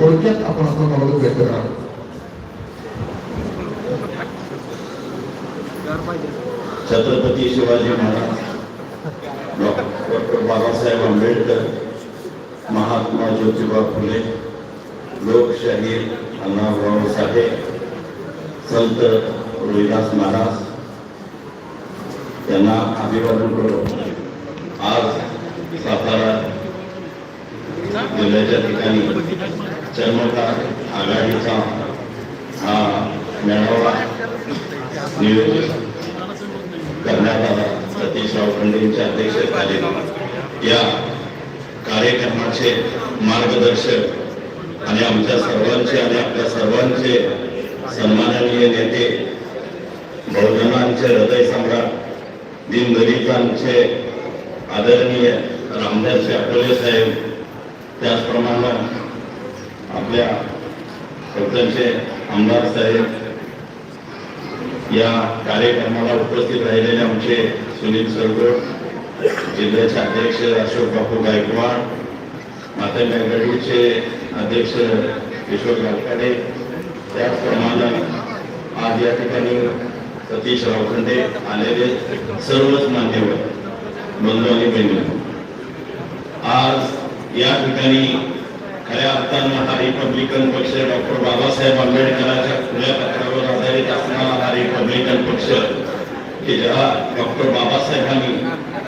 थोडक्यात आपण आपलं मनोगत व्यक्त करावं छत्रपती शिवाजी महाराज डॉक्टर बाबासाहेब आंबेडकर महात्मा ज्योतिबा फुले लोकशाहीर अण्णाभाऊ साठे संत रोहिदास महाराज यांना अभिवादन करतो आज सातारा जिल्ह्याच्या ठिकाणी चर्मकार आघाडीचा हा मेळावा नियोजित करण्यात आला. सतीश रावखंडेंच्या अध्यक्षतेखाली. या कार्यक्रमाचे मार्गदर्शक आणि आमच्या सर्वांचे आणि आपल्या सर्वांचे सन्माननीय नेते बहुजनांचे हृदय सम्राट दिनदलितांचे आदरणीय रामदास अकोले साहेब त्याचप्रमाणे आपल्या सत्तरचे आमदार साहेब या कार्यक्रमाला उपस्थित राहिलेले आमचे सुनील सरगोड जिल्ह्याचे अध्यक्ष अशोक बापू गायकवाड माता गडीचे अध्यक्ष किशोर गालकाडे त्याचप्रमाणे आज या ठिकाणी सतीश रावखंडे आलेले सर्वच मान्यवर बंधू आणि बहिणी. आज या हा रिपब्लिकन पक्ष डॉक्टर बाबा साहब आंबेडकर आधारित रिपब्लिकन पक्ष, की डॉक्टर डॉक्टर बाबासाहेबांनी